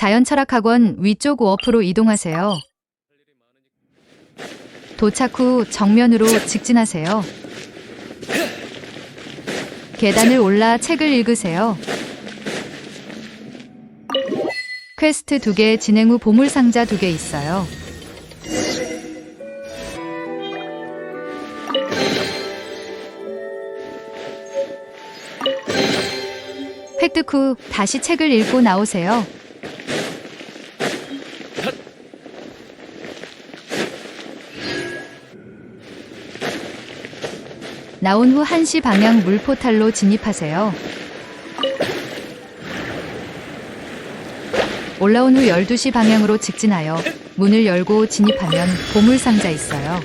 자연철학학원 위쪽 워프로 이동하세요. 도착 후 정면으로 직진하세요. 계단을 올라 책을 읽으세요. 퀘스트 2개 진행 후 보물상자 2개 있어요. 획득 후 다시 책을 읽고 나오세요. 나온 후 1시 방향 물포탈로 진입하세요. 올라온 후 12시 방향으로 직진하여 문을 열고 진입하면 보물상자 있어요.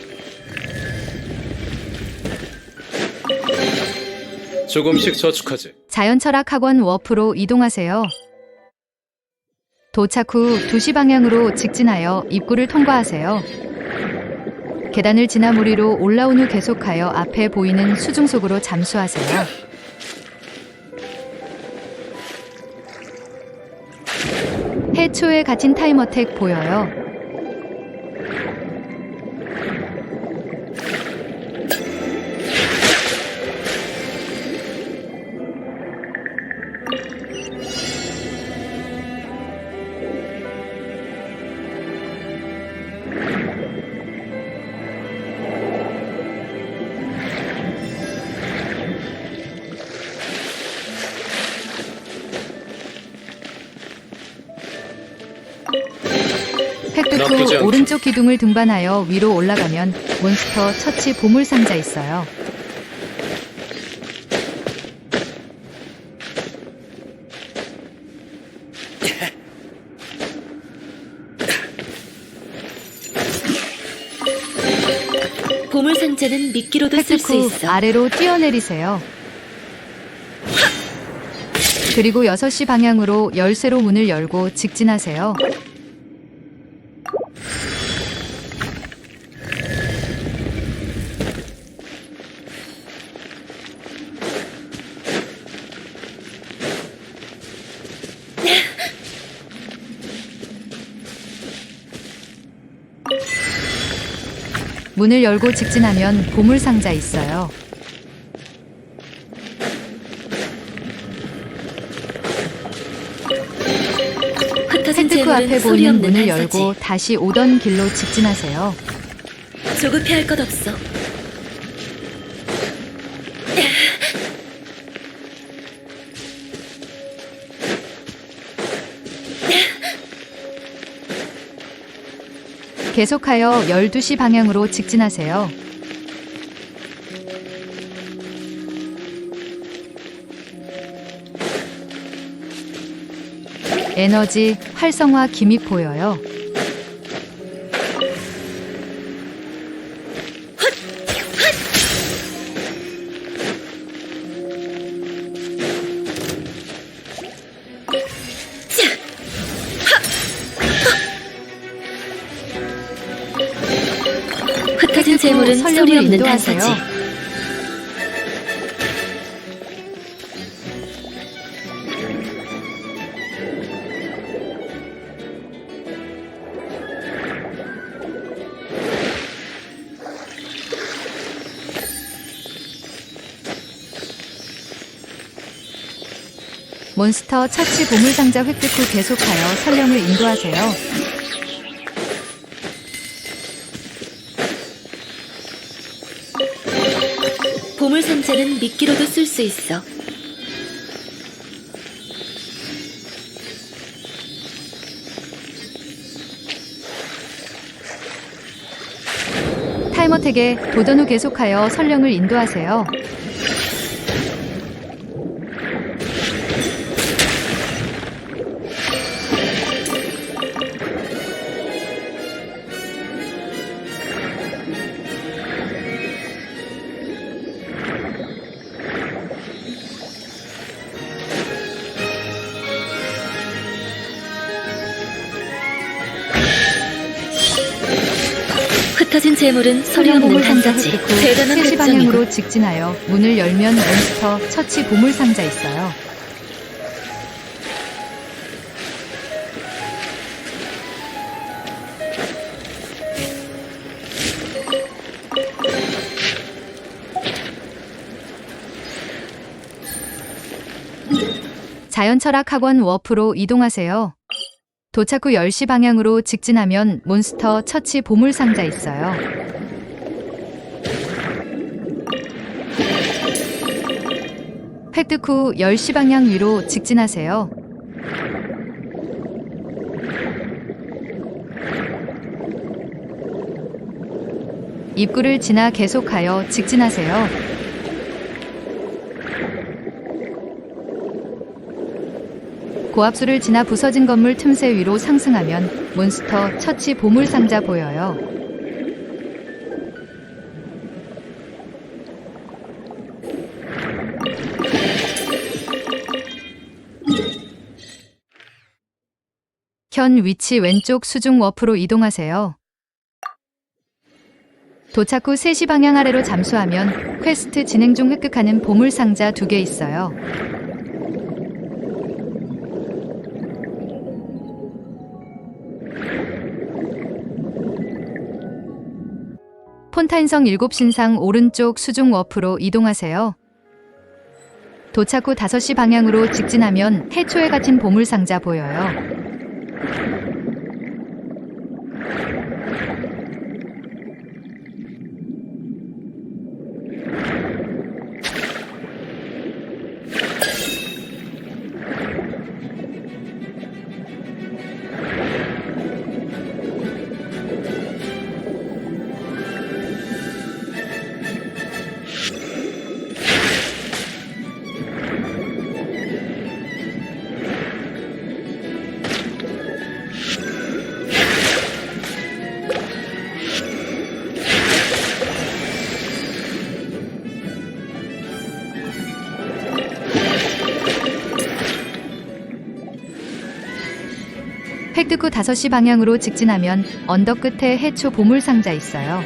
조금씩 저축하지. 자연철학학원 워프로 이동하세요. 도착 후 2시 방향으로 직진하여 입구를 통과하세요. 계단을 지나 무리로 올라온 후 계속하여 앞에 보이는 수중 속으로 잠수하세요. 해초에 갇힌 타임어택 보여요. 않게. 오른쪽 기둥을 등반하여 위로 올라가면 몬스터 처치 보물 상자 있어요. 보물 상자는 미끼로도 쓸 획득 수후 있어. 아래로 뛰어내리세요. 그리고 6시 방향으로 열쇠로 문을 열고 직진하세요. 문을 열고 직진하면 보물 상자 있어요. 흩어진 펜트크 앞에 보이는 없는 문을. 열고 다시 오던 길로 직진하세요. 조급해 할 것 없어. 계속하여 12시 방향으로 직진하세요. 에너지 활성화 기믹 보여요. 재물은 소리 설령을 없는 인도하세요. 단서지. 몬스터 처치 보물상자 획득 후 계속하여 설령을 인도하세요. 보물 상자는 미끼로도 쓸 수 있어. 타이머택에 도전 후 계속하여 설령을 인도하세요. 흩어진 재물은 소리없는 한 가지. 대단한 시 방향으로 직진하여 문을 열면 몬스터 처치 보물 상자 있어요. 자연철학학원 워프로 이동하세요. 도착 후 10시 방향으로 직진하면 몬스터 처치 보물상자 있어요. 획득 후 10시 방향 위로 직진하세요. 입구를 지나 계속하여 직진하세요. 고압수를 지나 부서진 건물 틈새 위로 상승하면 몬스터 처치 보물 상자 보여요. 현 위치 왼쪽 수중 워프로 이동하세요. 도착 후 3시 방향 아래로 잠수하면 퀘스트 진행 중 획득하는 보물 상자 두 개 있어요. 폰타인성 7신상 오른쪽 수중 워프로 이동하세요. 도착 후 5시 방향으로 직진하면 해초에 갇힌 보물 상자 보여요. 후 5시 방향으로 직진하면 언덕 끝에 해초 보물 상자 있어요.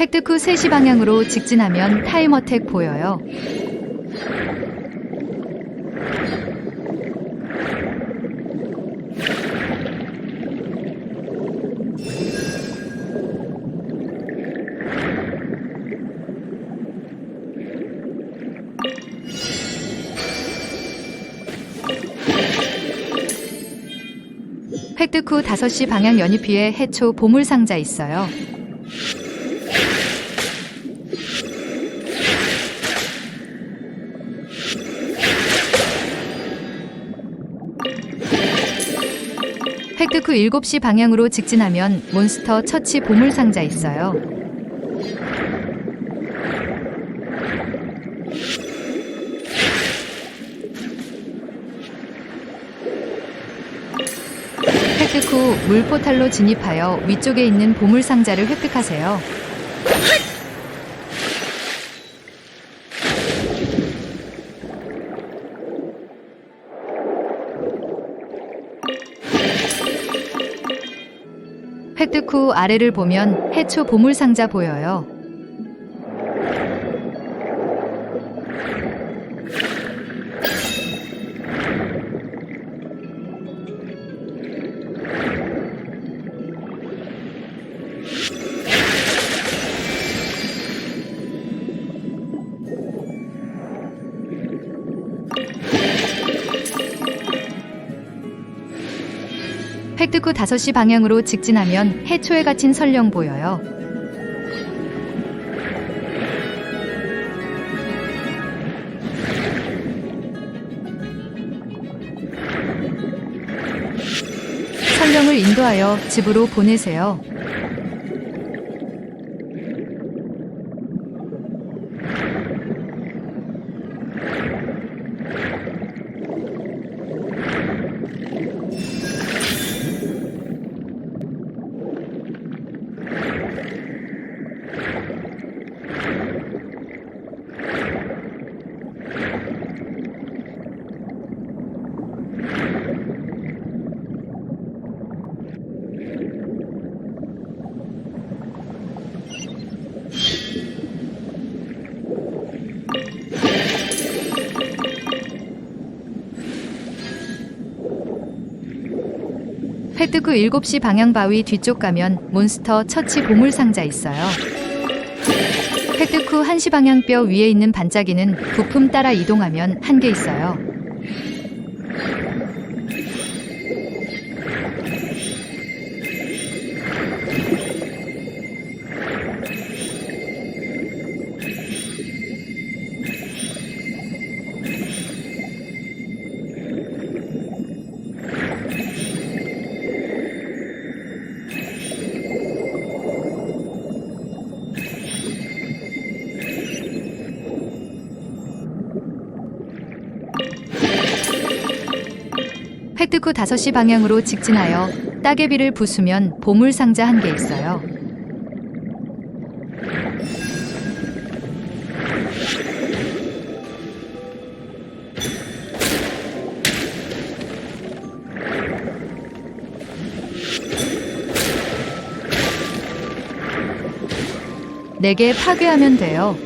획득 후 3시 방향으로 직진하면 타임어택 보여요. 획득 후 5시 방향 연잎위에 해초 보물 상자 있어요. 획득 후 7시 방향으로 직진하면 몬스터 처치 보물 상자 있어요. 획득 후 물포탈로 진입하여 위쪽에 있는 보물 상자를 획득하세요. 획득 후 아래를 보면 해초 보물 상자 보여요. 후 5시 방향으로 직진하면 해초에 갇힌 설령 보여요. 설령을 인도하여 집으로 보내세요. 후 7시 방향 바위 뒤쪽 가면 몬스터 처치 보물 상자 있어요. 후 1시 방향 뼈 위에 있는 반짝이는 부품 따라 이동하면 한 개 있어요. 후 5시 방향으로 직진하여 따개비를 부수면 보물 상자 한 개 있어요. 네개 파괴하면 돼요.